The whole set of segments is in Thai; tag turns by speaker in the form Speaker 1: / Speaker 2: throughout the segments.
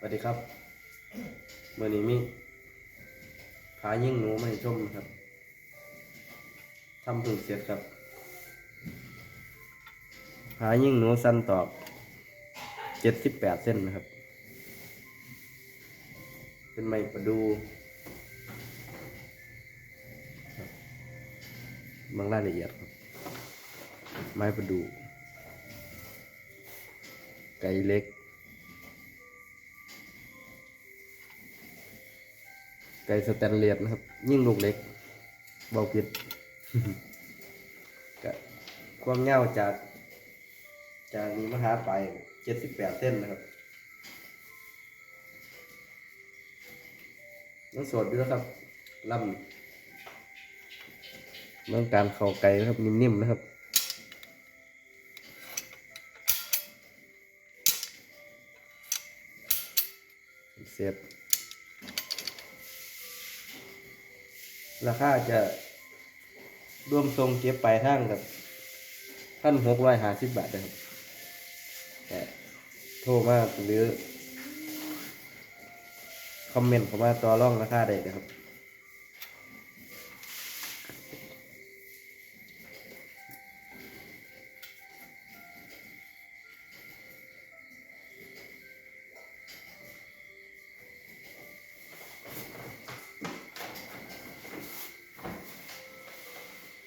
Speaker 1: สวัสดีครับเมื่อนี้มีพายิ่งหนูมาให้ชมครับทำพึ่งเสร็จครับพายิ่งหนูสั้นตอกเจ็ดสิบแปดเส้นนะครับ เป็นไม้ประดูครับบางรายละเอียดครับ ไม้ประดู ไก่เล็ก ไก่สแตนเลสนะครับ ยิ่งลูกเล็กเบาผิดก็ความยาจาก จากนี้มาหาไปเจ็ดสิบแปดเส้นนะครับยังสดอยู่นะครับลำเรื่องการเข่าไก่นะครับ นิ่มๆนะครับเสร็จ ราคาจะร่วมทรงเก็บปลายทางกับพันหกร้อยห้าสิบบาทนะครับแต่โทรมาหรือ คอมเมนต์เข้ามาต่อรองราคาได้นะครับ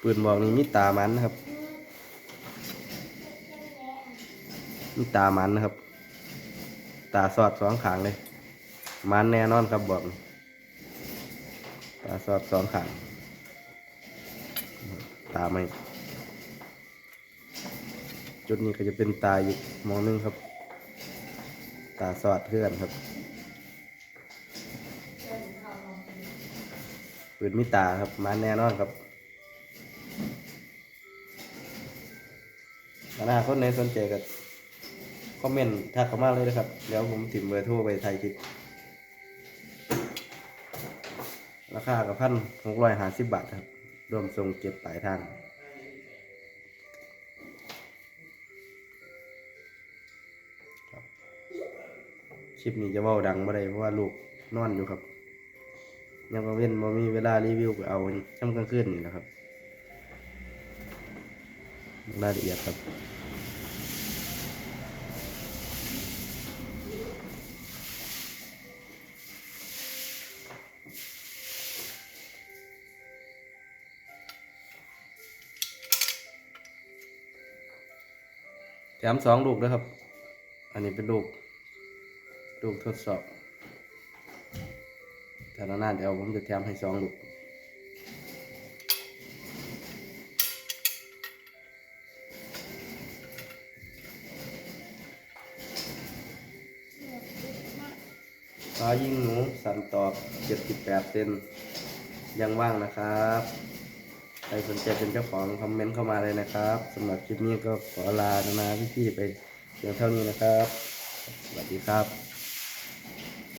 Speaker 1: ปืนบอกนี่มีตามันนะครับ มีตามันนะครับ ตาสอดสองขางเลย มันแน่นอนครับบอก ตาสอดสองขาง ตาไม่จุดนี้ก็จะเป็นตาอีกมองหนึงครับ ตาสอดเพื่อนครับปืนมีตาครับมันแน่นอนครับ อนาคตในสนใจก็คอมเมนต์ทักเข้ามาเลยนะครับ เดี๋ยวผมติมเบอร์โทรไปไทยคลิปราคากับพันหกร้อยห้าสิบบาทครับ รวมส่งเก็บปลายทางครับคลิปนี้จะเว้าดังไม่ได้เพราะว่าลูกนอนอยู่ครับ ยังก็เว้นบ่มีเวลารีวิวไปเอาช่ำกลางคืนนี่นะครับ รายละเอียดครับแถมสองลูกด้วยครับ อันนี้เป็นลูก ลูกทดสอบ แต่ละหน้าเดี๋ยวผมจะแถมให้สองลูก้ายิ่งหนูสันตอบ 78 เซนยังว่างนะครับ ใครสนใจเป็นเจ้าของคอมเมนต์เข้ามาเลยนะครับสำหรับคลิปนี้ก็ขอลานาพี่ๆไปเพียงเท่านี้นะครับ สวัสดีครับ